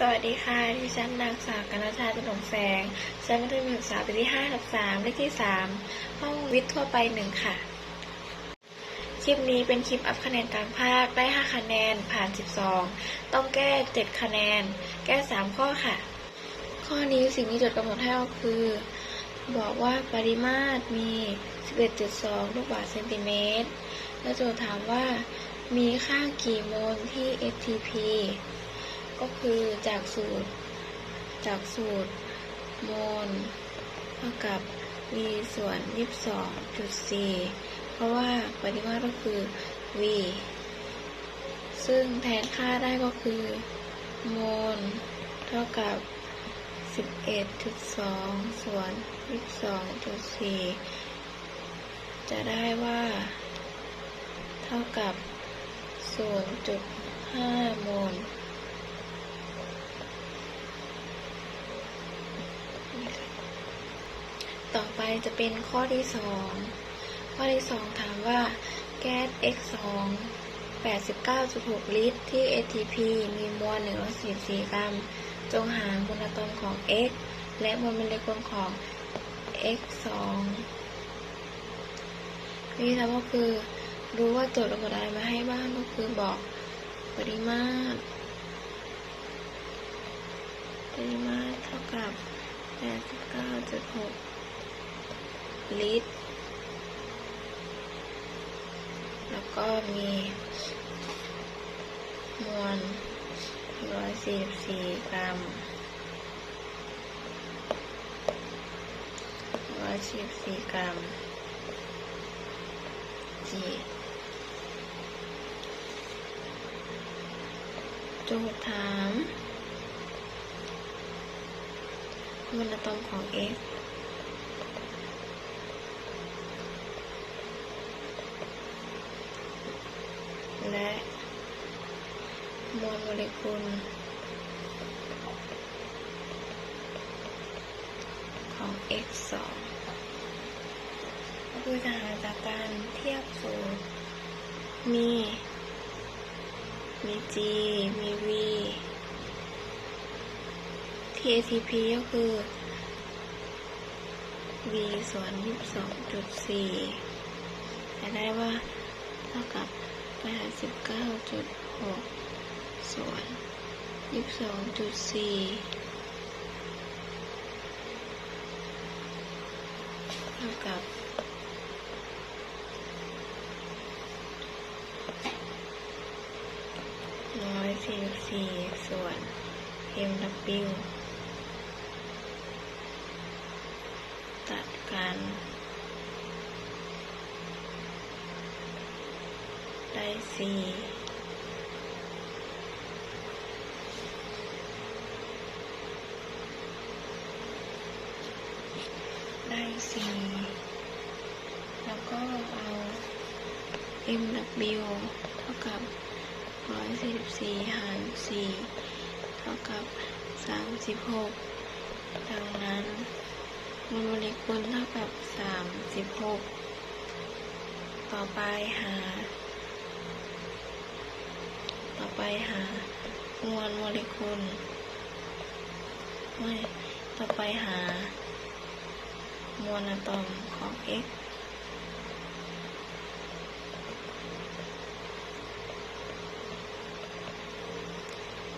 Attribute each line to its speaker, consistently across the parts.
Speaker 1: สวัสดีค่ะ ดิฉันนางสาวกนชาติหนงแสงชั้นมัธยมศึกษาปีที่5ทับ3เลขที่ 3 ห้องวิทย์ทั่วไปหนึ่งค่ะ คลิปนี้เป็นคลิปอัพคะแนนกลางภาค ได้ 5 คะแนน ผ่าน 12 ต้องแก้ 7 คะแนน แก้ 3 ข้อค่ะ ข้อนี้สิ่งที่จดกำหนดให้ก็คือ บอกว่าปริมาตรมี 11.2 ลูกบาศก์เซนติเมตร แล้วโจทย์ถามว่า มีค่ากี่โมลที่ STP คือจากสูตร จากสูตรโมลเท่ากับ v ส่วน 22.4 เพราะว่าปริมาตรก็คือ v ซึ่งแทนค่าได้ก็คือโมลเท่ากับ 11.2 ส่วน 22.4 จะได้ว่า เท่ากับ 0.5 โมล ต่อไป จะเป็นข้อที่สองข้อที่สองถามว่าแก๊ส X2 89.6 ลิตร ที่ ATP มีมวล 144 กรัม จงหามวลอะตอมของ X และมวลโมเลกุลของ X2 วิธีทำก็คือ รู้ว่าโจทย์ระบบอะไรมาให้บ้างก็คือบอกปริมาตร ปริมาตรเท่ากับ 89.6 ลิตร แล้วก็มีมวล144 กรัม144กรัม G โจทย์ถามมวลอะตอมของ X และมวลโมเลกุลของ X 2ก็คือจะหาจากการเทียบสูตรมี มี G มี V ที่ ATP ก็คือ v ส่วน22.4จะได้ว่าเท่ากับ 89.6ส่วน22.4เท่ากับ144ส่วน mw ตัดกัน ได้ สี่ได้สี่แล้วก็เอา mw เท่ากับร้อยสี่สิบสี่หารสี่เท่ากับสามสิบหกดังนั้นมวลโมเลกุลเท่ากับสามสิบหกต่อไปหา ไปหามวลโมเลกุลไม่ต่อไปหามวลอะตอมของ x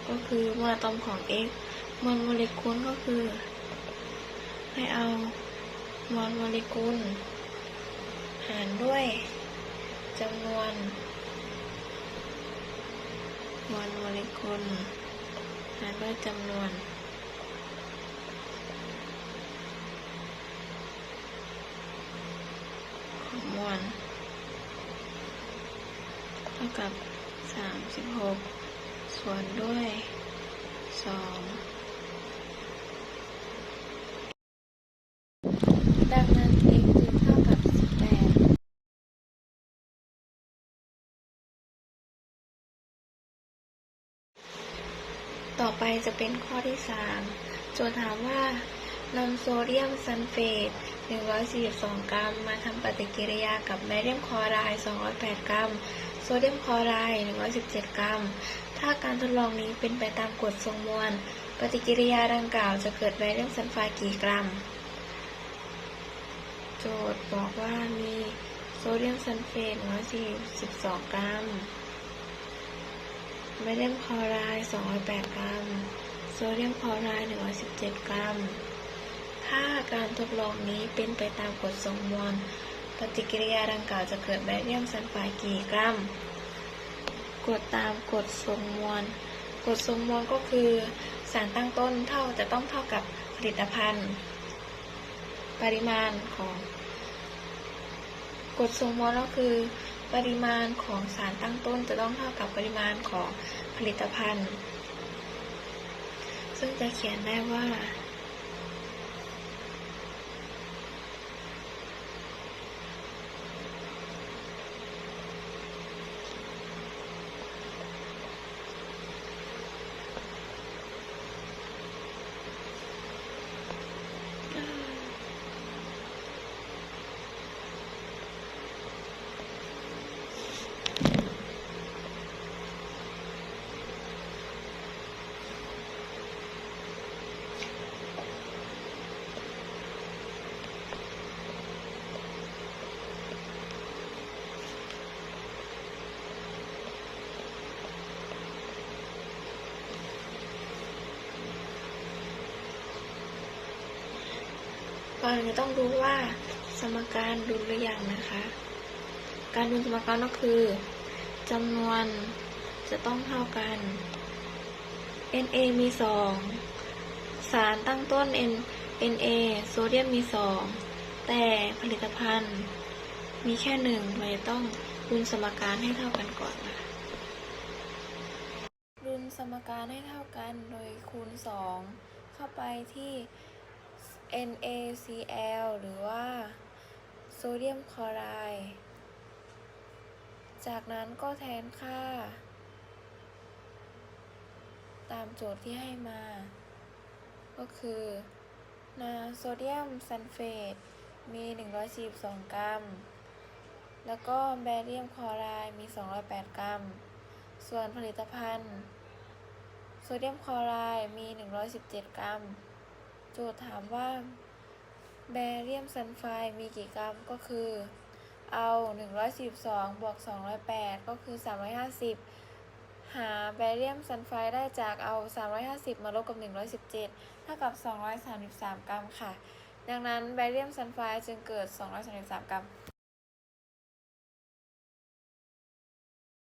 Speaker 1: ก็คือมวลอะตอมของ x มวลโมเลกุลก็คือ ให้เอามวลโมเลกุล หารด้วยจำนวน มวลโมเลกุลหารด้วยจำนวนของมวลเท่ากับ 36 ส่วนด้วย 2 ดังนั้น ต่อไปจะเป็นข้อที่ 3 โจทย์ถามว่านำโซเดียมซัลเฟต 142 กรัม มาทำปฏิกิริยากับแบเรียมคลอไรด์ 208 กรัม โซเดียมคลอไรด์ 117 กรัม ถ้าการทดลองนี้เป็นไปตามกฎทรงมวล ปฏิกิริยาดังกล่าวจะเกิดแบเรียมซัลไฟด์กี่กรัม โจทย์บอกว่ามีโซเดียมซัลเฟต 142 กรัม แบเรียมคลอไรด์208 กรัม โซเดียมคลอไรด์117 กรัม ถ้าการทดลองนี้เป็นไปตามกฎทรงมวล ปฏิกิริยาดังกล่าวจะเกิดแบเรียมซัลไฟด์กี่กรัมกฎตามกฎทรงมวล กฎทรงมวลก็คือสารตั้งต้นเท่าจะต้องเท่ากับผลิตภัณฑ์ ปริมาณของกฎทรงมวลก็คือ ปริมาณของสารตั้งต้นจะต้องเท่ากับปริมาณของผลิตภัณฑ์ ซึ่งจะเขียนได้ว่า ก่อนจะต้องรู้ว่าสมการดุลหรือยังนะคะ การดุลสมการก็คือจำนวนจะต้องเท่ากัน Na มีสองสารตั้งต้น N Na โซเดียมมีสองแต่ผลิตภัณฑ์มีแค่หนึ่งเราจะต้องดุลสมการให้เท่ากันก่อนนะคะดุลสมการให้เท่ากันโดยคูณสองเข้าไปที่ NaCl หรือว่าโซเดียมคลอไรด์จากนั้นก็แทนค่า ตามโจทย์ที่ให้มา ก็คือนาโซเดียมซัลเฟตมี 142 กรัม แล้วก็แบเรียมคลอไรด์มี 208 กรัม ส่วนผลิตภัณฑ์ โซเดียมคลอไรด์มี 117 กรัม โจทย์ถามว่าแบเรียมซัลไฟด์มีกี่กรัมก็คือ เอา 142บวก208 ก็คือ 350 หาแบเรียมซัลไฟด์ได้จากเอา 350 มาลบกับ 117 เท่ากับ 233 กรัมค่ะ ดังนั้นแบเรียมซัลไฟด์จึงเกิด 233 กรัม